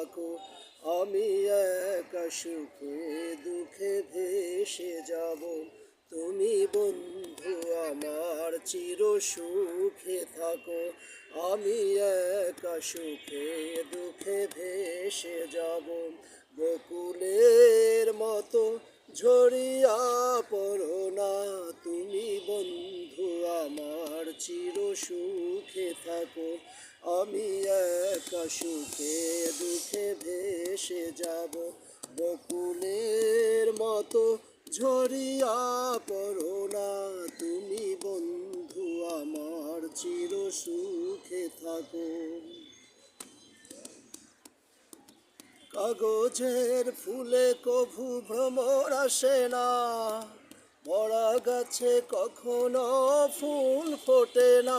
থাকো, আমি এক সুখে, দুঃখে ভেসে যাব। তুমি বন্ধু আমার, চির সুখে থাকো। আমি এক সুখে, দুঃখে ভেসে যাব। বকুলের মতো ঝরিয়া পড়ো না। থাকো। আমি একা সুখে দুঃখে ভেসে যাব। বকুলের মতো ঝরিয়া পড়ো না তুমি বন্ধু, আমার চির সুখে থাকো। কাগজের ফুলে কভু ভ্রমর আসে না। মরা গাছে কখনো ফুল ফোটে না।